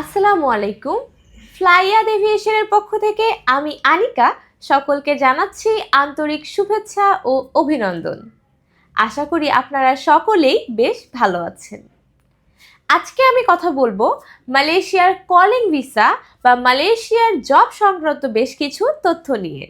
আসসালামু আলাইকুম। ফ্লাইয়াদ এভিয়েশনের পক্ষ থেকে আমি আনিকা, সকলকে জানাচ্ছি আন্তরিক শুভেচ্ছা ও অভিনন্দন। আশা করি আপনারা সকলেই বেশ ভালো আছেন। আজকে আমি কথা বলব মালয়েশিয়ার কলিং ভিসা বা মালয়েশিয়ার জব সংক্রান্ত বেশ কিছু তথ্য নিয়ে।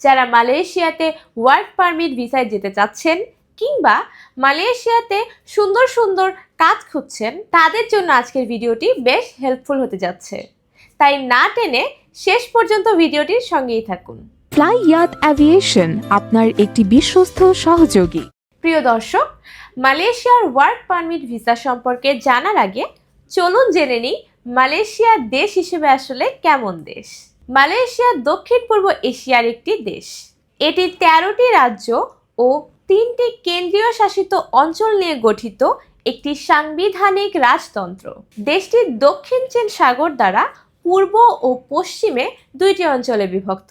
যারা মালয়েশিয়াতে ওয়ার্ক পারমিট ভিসায় যেতে চাচ্ছেন কিংবা মালয়েশিয়াতে সুন্দর সুন্দর কাজ খুঁজছেন তাদের জন্য আজকের ভিডিওটি বেশ হেল্পফুল হতে যাচ্ছে। তাই না টেনে শেষ পর্যন্ত ভিডিওটির সঙ্গেই থাকুন। ফ্লাই ইয়াত অ্যাভিয়েশন আপনার একটি বিশ্বস্ত সহযোগী। প্রিয় দর্শক মালয়েশিয়ার ওয়ার্ক পারমিট ভিসা সম্পর্কে জানার আগে চলুন জেনে নিই মালয়েশিয়া দেশ হিসেবে আসলে কেমন দেশ। মালয়েশিয়া দক্ষিণ পূর্ব এশিয়ার একটি দেশ। এটি তেরোটি রাজ্য ও তিনটি কেন্দ্রীয় শাসিত অঞ্চল নিয়ে গঠিত একটি সাংবিধানিক রাজতন্ত্র। দেশটি দক্ষিণ চীন সাগর দ্বারা পূর্ব ও পশ্চিমে দুইটি অঞ্চলে বিভক্ত,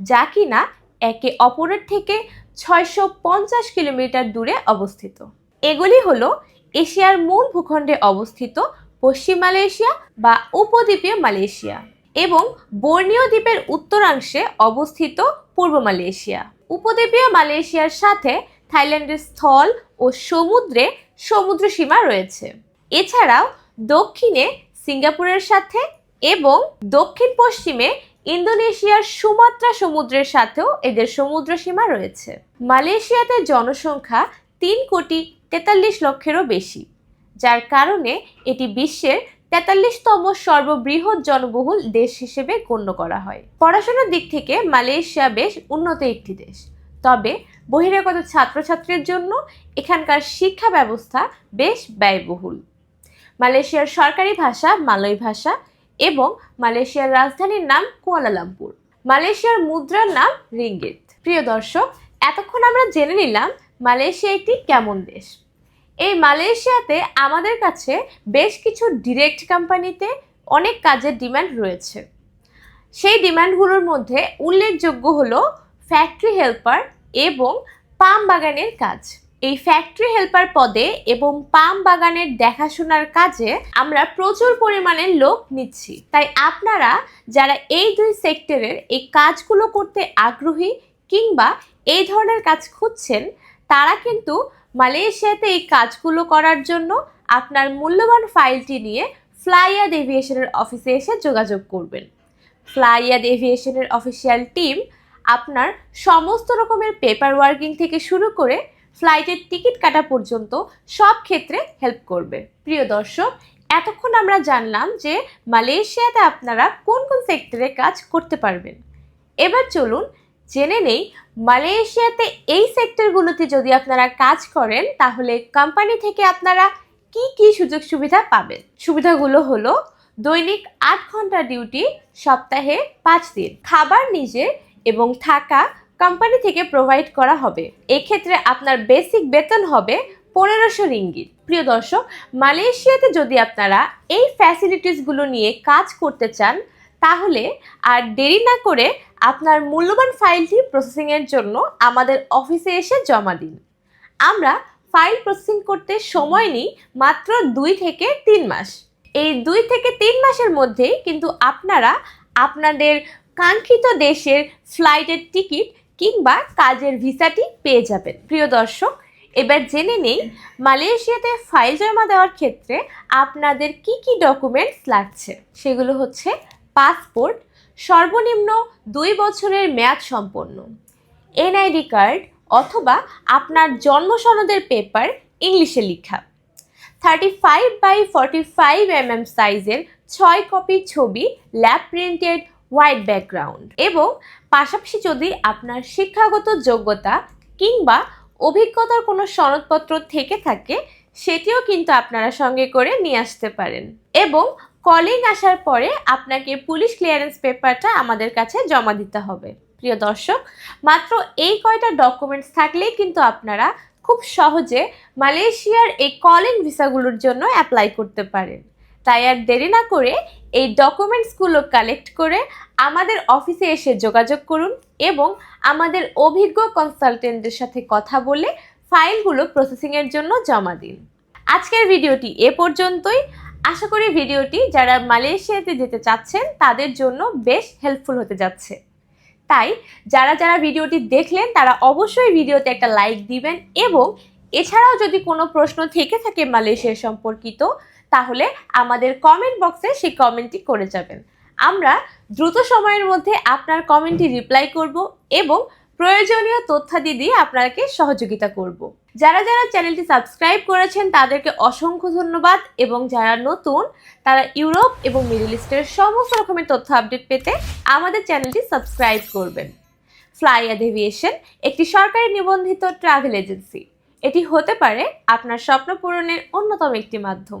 যা কিনা একে অপরের থেকে ছয়শো পঞ্চাশ কিলোমিটার দূরে অবস্থিত। এগুলি হল এশিয়ার মূল ভূখণ্ডে অবস্থিত পশ্চিম মালয়েশিয়া বা উপদ্বীপীয় মালয়েশিয়া এবং বর্ণীয় দ্বীপের উত্তরাংশে অবস্থিত পূর্ব মালয়েশিয়া। উপদ্বীপীয় মালয়েশিয়ার সাথে থাইল্যান্ডের স্থল ও সমুদ্রে সমুদ্র সীমা রয়েছে। এছাড়াও দক্ষিণে সিঙ্গাপুরের সাথে এবং দক্ষিণ পশ্চিমে ইন্দোনেশিয়ার সুমাত্রা সমুদ্রের সাথেও এদের সমুদ্র সীমা রয়েছে। মালয়েশিয়াতে জনসংখ্যা তিন কোটি তেতাল্লিশ লক্ষেরও বেশি, যার কারণে এটি বিশ্বের তেতাল্লিশতম সর্ববৃহৎ জনবহুল দেশ হিসেবে গণ্য করা হয়। পড়াশোনার দিক থেকে মালয়েশিয়া বেশ উন্নত একটি দেশ। তবে বহিরাগত ছাত্রছাত্রীর জন্য এখানকার শিক্ষা ব্যবস্থা বেশ ব্যয়বহুল। মালয়েশিয়ার সরকারি ভাষা মালয় ভাষা এবং মালয়েশিয়ার রাজধানীর নাম কুয়ালালামপুর। মালয়েশিয়ার মুদ্রার নাম রিঙ্গিত। প্রিয় দর্শক, এতক্ষণ আমরা জেনে নিলাম মালয়েশিয়া একটি কেমন দেশ। এই মালয়েশিয়াতে আমাদের কাছে বেশ কিছু ডিরেক্ট কোম্পানিতে অনেক কাজের ডিমান্ড রয়েছে। সেই ডিমান্ডগুলোর মধ্যে উল্লেখযোগ্য হলো ফ্যাক্টরি হেল্পার এবং পাম বাগানের কাজ। এই ফ্যাক্টরি হেল্পার পদে এবং পাম বাগানের দেখাশোনার কাজে আমরা প্রচুর পরিমাণে লোক নিচ্ছি। তাই আপনারা যারা এই দুই সেক্টরের এই কাজগুলো করতে আগ্রহী কিংবা এই ধরনের কাজ খুঁজছেন, তারা কিন্তু মালয়েশিয়াতে এই কাজগুলো করার জন্য আপনার মূল্যবান ফাইলটি নিয়ে ফ্লাইয়াদ এভিয়েশনের অফিসে এসে যোগাযোগ করবেন। ফ্লাইয়াদ এভিয়েশনের অফিসিয়াল টিম আপনার সমস্ত রকমের পেপার ওয়ার্কিং থেকে শুরু করে ফ্লাইটের টিকিট কাটা পর্যন্ত সব ক্ষেত্রে হেল্প করবে। প্রিয় দর্শক, এতক্ষণ আমরা জানলাম যে মালয়েশিয়াতে আপনারা কোন কোন সেক্টরে কাজ করতে পারবেন। এবার চলুন জেনে নেই মালয়েশিয়াতে এই সেক্টরগুলোতে যদি আপনারা কাজ করেন, তাহলে কোম্পানি থেকে আপনারা কি কি সুযোগ সুবিধা পাবেন? সুবিধাগুলো হলো দৈনিক আট ঘণ্টা ডিউটি সপ্তাহে পাঁচ দিন। খাবার নিজের এবং থাকা কোম্পানি থেকে প্রোভাইড করা হবে। এক্ষেত্রে আপনার বেসিক বেতন হবে পনেরোশো রিঙ্গিত। প্রিয় দর্শক, মালয়েশিয়াতে যদি আপনারা এই ফ্যাসিলিটিসগুলো নিয়ে কাজ করতে চান, তাহলে আর দেরি না করে আপনার মূল্যবান ফাইলটি প্রসেসিংয়ের জন্য আমাদের অফিসে এসে জমা দিন। আমরা ফাইল প্রসেসিং করতে সময় নিই মাত্র দুই থেকে তিন মাস। এই দুই থেকে তিন মাসের মধ্যেই কিন্তু আপনারা আপনাদের কাঙ্ক্ষিত দেশের ফ্লাইটের টিকিট কিংবা কাজের ভিসাটি পেয়ে যাবেন। প্রিয় দর্শক, এবার জেনে নেই মালয়েশিয়াতে ফাইল জমা দেওয়ার ক্ষেত্রে আপনাদের কি কি ডকুমেন্টস লাগছে? সেগুলো হচ্ছে পাসপোর্ট, সর্বনিম্ন দুই বছরের মেয়াদ সম্পন্ন, এনআইডি কার্ড অথবা আপনার জন্ম সনদের পেপার ইংলিশে লেখা thirty five by forty five M M সাইজের ছয় কপি ছবি ল্যাব প্রিন্টেড হোয়াইট ব্যাকগ্রাউন্ড এবং পাশাপাশি যদি আপনার শিক্ষাগত যোগ্যতা কিংবা অভিজ্ঞতার কোনো সনদপত্র থেকে থাকে, সেটিও কিন্তু আপনারা সঙ্গে করে নিয়ে আসতে পারেন। এবং কলিং আসার পরে আপনাকে পুলিশ ক্লিয়ারেন্স পেপারটা আমাদের কাছে জমা দিতে হবে। প্রিয় দর্শক, মাত্র এই কয়টা ডকুমেন্টস থাকলেই কিন্তু আপনারা খুব সহজে মালয়েশিয়ার এই কলিং ভিসাগুলোর জন্য অ্যাপ্লাই করতে পারেন। তাই আর দেরি না করে এই ডকুমেন্টসগুলো কালেক্ট করে আমাদের অফিসে এসে যোগাযোগ করুন এবং আমাদের অভিজ্ঞ কনসালটেন্টদের সাথে কথা বলে ফাইলগুলো প্রসেসিংয়ের জন্য জমা দিন। আজকের ভিডিওটি এ পর্যন্তই। আশা করি ভিডিওটি যারা মালয়েশিয়াতে যেতে চাচ্ছেন, তাদের জন্য বেশ হেল্পফুল হতে যাচ্ছে। তাই যারা যারা ভিডিওটি দেখলেন, তারা অবশ্যই ভিডিওতে একটা লাইক দিবেন এবং এছাড়াও যদি কোনো প্রশ্ন থেকে থাকে মালয়েশিয়া সম্পর্কিত তাহলে আমাদের কমেন্ট বক্সে সেই কমেন্টটি করে যাবেন। আমরা দ্রুত সময়ের মধ্যে আপনার কমেন্টটি রিপ্লাই করব এবং প্রয়োজনীয় তথ্যাদি দিয়ে আপনাকে সহযোগিতা করব। যারা যারা চ্যানেলটি সাবস্ক্রাইব করেছেন, তাদেরকে অসংখ্য ধন্যবাদ এবং যারা নতুন, তারা ইউরোপ এবং মিডল ইস্টের সমস্ত রকমের তথ্য আপডেট পেতে আমাদের চ্যানেলটি সাবস্ক্রাইব করবেন। ফ্লাই এভিয়েশন একটি সরকারি নিবন্ধিত ট্রাভেল এজেন্সি এটি হতে পারে আপনার স্বপ্ন পূরণের অন্যতম একটি মাধ্যম।